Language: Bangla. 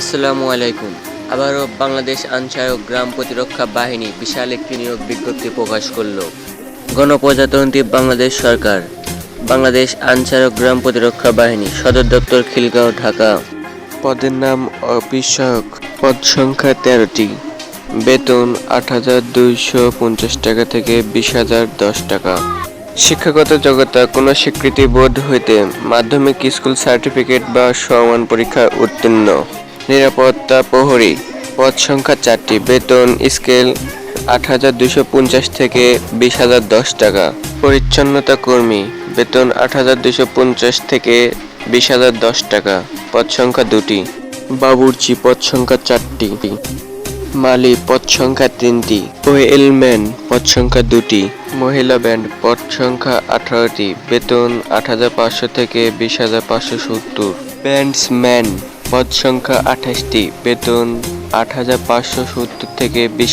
আসসালামু আলাইকুম। আবারও বাংলাদেশ আনসায়ক গ্রাম প্রতিরক্ষা বাহিনী বিশাল একটি নিয়োগ বিজ্ঞপ্তি প্রকাশ করল। গণপ্রজাতন্ত্রী বাংলাদেশ সরকার, বাংলাদেশ আনসায়ক গ্রাম প্রতিরক্ষা বাহিনী, সদর দপ্তর খিলগাঁও, ঢাকা। পদের নাম অফিস পদ সংখ্যা তেরোটি। বেতন আট হাজার দুইশো পঞ্চাশ টাকা থেকে বিশ হাজার দশ টাকা। শিক্ষাগত যোগ্যতা কোনো স্বীকৃতি বোর্ড হইতে মাধ্যমিক স্কুল সার্টিফিকেট বা সমান পরীক্ষা উত্তীর্ণ। নিরাপত্তা প্রহরী। পদ সংখ্যা চারটি। বেতন, স্কেল আট হাজার দুশো পঞ্চাশ থেকে বিশ হাজার দশ টাকা। পরিচ্ছন্নতা কর্মী। বেতন আট হাজার দুশো পঞ্চাশ থেকে বিশ হাজার দশ টাকা। পদ সংখ্যা দুটি। বাবুর্চি পদ সংখ্যা চারটি। মালি পদ সংখ্যা তিনটি ওয়েলম্যান পদ সংখ্যা দুটি, মহিলা ব্যান্ড পদ সংখ্যা আঠারোটি, বেতন আট হাজার পাঁচশো থেকে বিশ হাজার পাঁচশো সত্তর। ব্যান্ডসম্যান পদ সংখ্যা আঠাশটি, বেতন আট হাজার পাঁচশো সত্তর থেকে বিশ